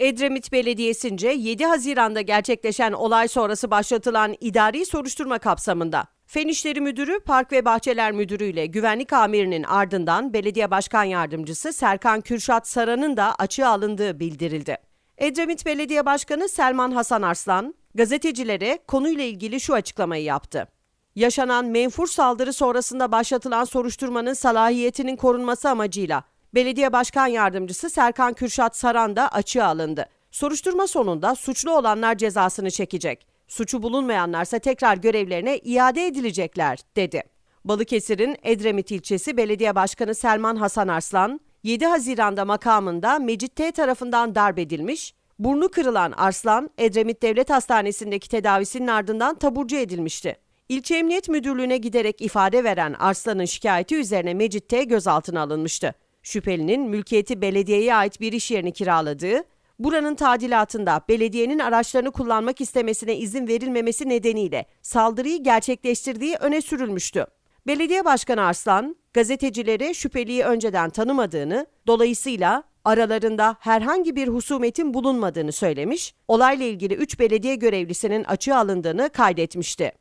Edremit Belediyesi'nce 7 Haziran'da gerçekleşen olay sonrası başlatılan idari soruşturma kapsamında Fen İşleri Müdürü, Park ve Bahçeler Müdürü ile güvenlik amirinin ardından Belediye Başkan Yardımcısı Serkan Kürşat Saran'ın da açığa alındığı bildirildi. Edremit Belediye Başkanı Selman Hasan Arslan, gazetecilere konuyla ilgili şu açıklamayı yaptı. Yaşanan menfur saldırı sonrasında başlatılan soruşturmanın salahiyetinin korunması amacıyla Belediye Başkan Yardımcısı Serkan Kürşat Saran da açığa alındı. Soruşturma sonunda suçlu olanlar cezasını çekecek. Suçu bulunmayanlarsa tekrar görevlerine iade edilecekler, dedi. Balıkesir'in Edremit ilçesi Belediye Başkanı Selman Hasan Arslan, 7 Haziran'da makamında Mecit T tarafından darp edilmiş, burnu kırılan Arslan, Edremit Devlet Hastanesi'ndeki tedavisinin ardından taburcu edilmişti. İlçe Emniyet Müdürlüğü'ne giderek ifade veren Arslan'ın şikayeti üzerine Mecit T gözaltına alınmıştı. Şüphelinin mülkiyeti belediyeye ait bir iş yerini kiraladığı, buranın tadilatında belediyenin araçlarını kullanmak istemesine izin verilmemesi nedeniyle saldırıyı gerçekleştirdiği öne sürülmüştü. Belediye Başkanı Arslan, gazetecilere şüpheliyi önceden tanımadığını, dolayısıyla aralarında herhangi bir husumetin bulunmadığını söylemiş, olayla ilgili 3 belediye görevlisinin açığa alındığını kaydetmişti.